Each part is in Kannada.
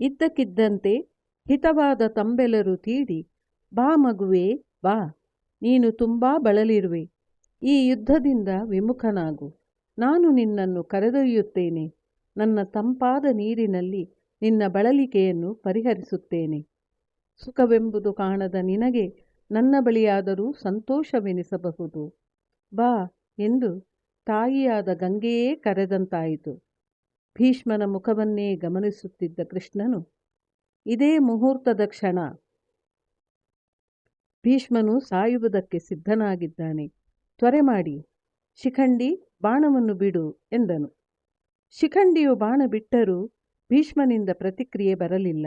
ಇದ್ದಕ್ಕಿದ್ದಂತೆ ಹಿತವಾದ ತಂಬೆಲರು ತೀಡಿ, ಬಾ ಮಗುವೇ, ಬಾ, ನೀನು ತುಂಬಾ ಬಳಲಿರುವೆ, ಈ ಯುದ್ಧದಿಂದ ವಿಮುಖನಾಗು. ನಾನು ನಿನ್ನನ್ನು ಕರೆದೊಯ್ಯುತ್ತೇನೆ. ನನ್ನ ತಂಪಾದ ನೀರಿನಲ್ಲಿ ನಿನ್ನ ಬಳಲಿಕೆಯನ್ನು ಪರಿಹರಿಸುತ್ತೇನೆ. ಸುಖವೆಂಬುದು ಕಾಣದ ನಿನಗೆ ನನ್ನ ಬಳಿಯಾದರೂ ಸಂತೋಷವೆನಿಸಬಹುದು. ಬಾ ಎಂದು ತಾಯಿಯಾದ ಗಂಗೆಯೇ ಕರೆದಂತಾಯಿತು. ಭೀಷ್ಮನ ಮುಖವನ್ನೇ ಗಮನಿಸುತ್ತಿದ್ದ ಕೃಷ್ಣನು, ಇದೇ ಮುಹೂರ್ತದ ಕ್ಷಣ. ಭೀಷ್ಮನು ಸಾಯುವುದಕ್ಕೆ ಸಿದ್ಧನಾಗಿದ್ದಾನೆ. ತ್ವರೆ ಮಾಡಿ. ಶಿಖಂಡಿ, ಬಾಣವನ್ನು ಬಿಡು ಎಂದನು. ಶಿಖಂಡಿಯು ಬಾಣ ಬಿಟ್ಟರೂ ಭೀಷ್ಮನಿಂದ ಪ್ರತಿಕ್ರಿಯೆ ಬರಲಿಲ್ಲ.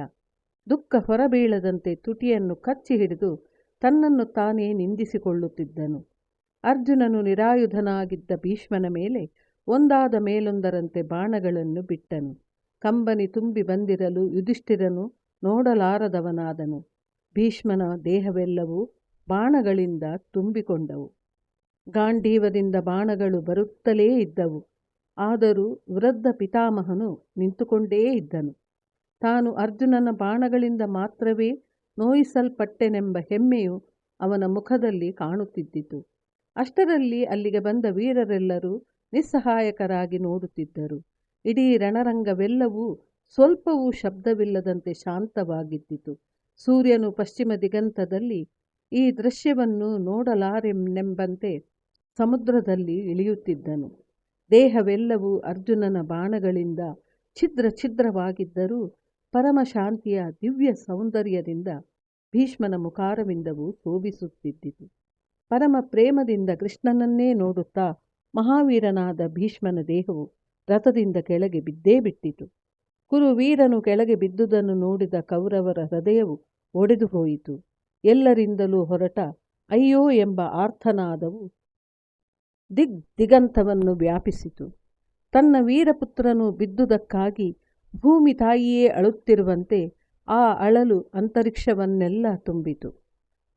ದುಃಖ ಹೊರಬೀಳದಂತೆ ತುಟಿಯನ್ನು ಕಚ್ಚಿ ಹಿಡಿದು ತನ್ನನ್ನು ತಾನೇ ನಿಂದಿಸಿಕೊಳ್ಳುತ್ತಿದ್ದನು. ಅರ್ಜುನನು ನಿರಾಯುಧನಾಗಿದ್ದ ಭೀಷ್ಮನ ಮೇಲೆ ಒಂದಾದ ಮೇಲೊಂದರಂತೆ ಬಾಣಗಳನ್ನು ಬಿಟ್ಟನು. ಕಂಬನಿ ತುಂಬಿ ಬಂದಿರಲು ಯುಧಿಷ್ಠಿರನು ನೋಡಲಾರದವನಾದನು. ಭೀಷ್ಮನ ದೇಹವೆಲ್ಲವೂ ಬಾಣಗಳಿಂದ ತುಂಬಿಕೊಂಡವು. ಗಾಂಡೀವದಿಂದ ಬಾಣಗಳು ಬರುತ್ತಲೇ ಇದ್ದವು. ಆದರೂ ವೃದ್ಧ ಪಿತಾಮಹನು ನಿಂತುಕೊಂಡೇ ಇದ್ದನು. ತಾನು ಅರ್ಜುನನ ಬಾಣಗಳಿಂದ ಮಾತ್ರವೇ ನೋಯಿಸಲ್ಪಟ್ಟೆನೆಂಬ ಹೆಮ್ಮೆಯು ಅವನ ಮುಖದಲ್ಲಿ ಕಾಣುತ್ತಿದ್ದಿತು. ಅಷ್ಟರಲ್ಲಿ ಅಲ್ಲಿಗೆ ಬಂದ ವೀರರೆಲ್ಲರೂ ನಿಸ್ಸಹಾಯಕರಾಗಿ ನೋಡುತ್ತಿದ್ದರು. ಇಡೀ ರಣರಂಗವೆಲ್ಲವೂ ಸ್ವಲ್ಪವೂ ಶಬ್ದವಿಲ್ಲದಂತೆ ಶಾಂತವಾಗಿದ್ದಿತು. ಸೂರ್ಯನು ಪಶ್ಚಿಮ ದಿಗಂತದಲ್ಲಿ ಈ ದೃಶ್ಯವನ್ನು ನೋಡಲಾರೆನೆಂಬಂತೆ ಸಮುದ್ರದಲ್ಲಿ ಇಳಿಯುತ್ತಿದ್ದನು. ದೇಹವೆಲ್ಲವೂ ಅರ್ಜುನನ ಬಾಣಗಳಿಂದ ಛಿದ್ರ ಛಿದ್ರವಾಗಿದ್ದರೂ ಪರಮಶಾಂತಿಯ ದಿವ್ಯ ಸೌಂದರ್ಯದಿಂದ ಭೀಷ್ಮನ ಮುಖಾರವಿಂದವೂ ಶೋಭಿಸುತ್ತಿದ್ದಿತು. ಪರಮ ಪ್ರೇಮದಿಂದ ಕೃಷ್ಣನನ್ನೇ ನೋಡುತ್ತಾ ಮಹಾವೀರನಾದ ಭೀಷ್ಮನ ದೇಹವು ರಥದಿಂದ ಕೆಳಗೆ ಬಿದ್ದೇ ಬಿಟ್ಟಿತು. ಕುರುವೀರನು ಕೆಳಗೆ ಬಿದ್ದುದನ್ನು ನೋಡಿದ ಕೌರವರ ಹೃದಯವು ಒಡೆದು ಹೋಯಿತು. ಎಲ್ಲರಿಂದಲೂ ಹೊರಟ, ಅಯ್ಯೋ ಎಂಬ ಆರ್ಥನಾದವು ದಿಗ್ ದಿಗಂತವನ್ನು ವ್ಯಾಪಿಸಿತು. ತನ್ನ ವೀರಪುತ್ರನು ಬಿದ್ದುದಕ್ಕಾಗಿ ಭೂಮಿ ತಾಯಿಯೇ ಅಳುತ್ತಿರುವಂತೆ ಆ ಅಳಲು ಅಂತರಿಕ್ಷವನ್ನೆಲ್ಲ ತುಂಬಿತು.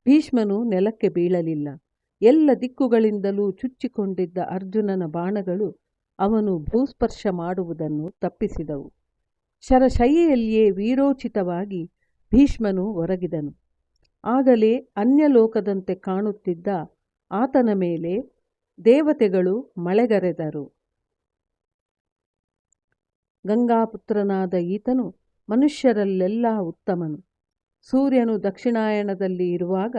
ಭೀಷ್ಮನು ನೆಲಕ್ಕೆ ಬೀಳಲಿಲ್ಲ. ಎಲ್ಲ ದಿಕ್ಕುಗಳಿಂದಲೂ ಚುಚ್ಚಿಕೊಂಡಿದ್ದ ಅರ್ಜುನನ ಬಾಣಗಳು ಅವನು ಭೂಸ್ಪರ್ಶ ಮಾಡುವುದನ್ನು ತಪ್ಪಿಸಿದವು. ಶರಶಯ್ಯೆಯಲ್ಲಿಯೇ ವೀರೋಚಿತವಾಗಿ ಭೀಷ್ಮನು ಒರಗಿದನು. ಆಗಲೇ ಅನ್ಯಲೋಕದಂತೆ ಕಾಣುತ್ತಿದ್ದ ಆತನ ಮೇಲೆ ದೇವತೆಗಳು ಮಳೆಗರೆದರು. ಗಂಗಾಪುತ್ರನಾದ ಈತನು ಮನುಷ್ಯರಲ್ಲೆಲ್ಲ ಉತ್ತಮನು. ಸೂರ್ಯನು ದಕ್ಷಿಣಾಯಣದಲ್ಲಿ ಇರುವಾಗ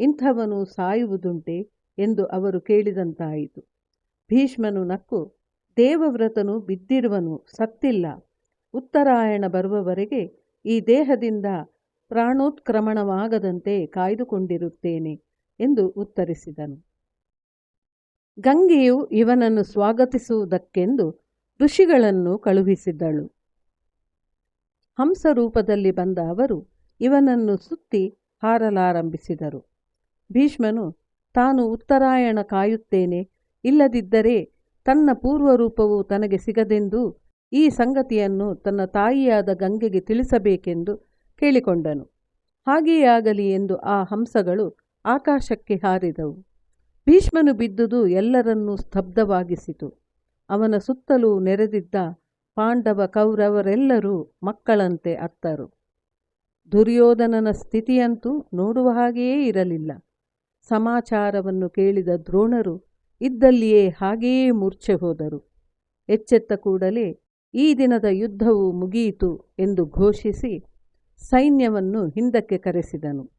ಇಂಥವನು ಸಾಯುವುದುಂಟೆ ಎಂದು ಅವರು ಕೇಳಿದಂತಾಯಿತು. ಭೀಷ್ಮನು ನಕ್ಕು, ದೇವವ್ರತನು ಬಿದ್ದಿರುವನು ಸತ್ತಿಲ್ಲ. ಉತ್ತರಾಯಣ ಬರುವವರೆಗೆ ಈ ದೇಹದಿಂದ ಪ್ರಾಣೋತ್ಕ್ರಮಣವಾಗದಂತೆ ಕಾಯ್ದುಕೊಂಡಿರುತ್ತೇನೆ ಎಂದು ಉತ್ತರಿಸಿದನು. ಗಂಗೆಯು ಇವನನ್ನು ಸ್ವಾಗತಿಸುವುದಕ್ಕೆಂದು ಋಷಿಗಳನ್ನು ಕಳುಹಿಸಿದ್ದಳು ಹಂಸರೂಪದಲ್ಲಿ ಬಂದ ಅವರು ಇವನನ್ನು ಸುತ್ತಿ ಹಾರಲಾರಂಭಿಸಿದರು. ಭೀಷ್ಮನು, ತಾನು ಉತ್ತರಾಯಣ ಕಾಯುತ್ತೇನೆ. ಇಲ್ಲದಿದ್ದರೆ ತನ್ನ ಪೂರ್ವರೂಪವು ತನಗೆ ಸಿಗದೆಂದು ಈ ಸಂಗತಿಯನ್ನು ತನ್ನ ತಾಯಿಯಾದ ಗಂಗೆಗೆ ತಿಳಿಸಬೇಕೆಂದು ಕೇಳಿಕೊಂಡನು. ಹಾಗೆಯೇ ಆಗಲಿ ಎಂದು ಆ ಹಂಸಗಳು ಆಕಾಶಕ್ಕೆ ಹಾರಿದವು. ಭೀಷ್ಮನು ಬಿದ್ದುದು ಎಲ್ಲರನ್ನೂ ಸ್ತಬ್ಧವಾಗಿಸಿತು. ಅವನ ಸುತ್ತಲೂ ನೆರೆದಿದ್ದ ಪಾಂಡವ ಕೌರವರೆಲ್ಲರೂ ಮಕ್ಕಳಂತೆ ಅತ್ತರು. ದುರ್ಯೋಧನನ ಸ್ಥಿತಿಯಂತೂ ನೋಡುವ ಹಾಗೆಯೇ ಇರಲಿಲ್ಲ. ಸಮಾಚಾರವನ್ನು ಕೇಳಿದ ದ್ರೋಣರು ಇದ್ದಲ್ಲಿಯೇ ಹಾಗೆಯೇ ಮೂರ್ಛೆ ಹೋದರು. ಎಚ್ಚೆತ್ತ ಕೂಡಲೇ ಈ ದಿನದ ಯುದ್ಧವು ಮುಗಿಯಿತು ಎಂದು ಘೋಷಿಸಿ ಸೈನ್ಯವನ್ನು ಹಿಂದಕ್ಕೆ ಕರೆಸಿದನು.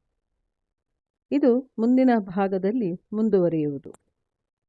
ಇದು ಮುಂದಿನ ಭಾಗದಲ್ಲಿ ಮುಂದುವರಿಯುವುದು.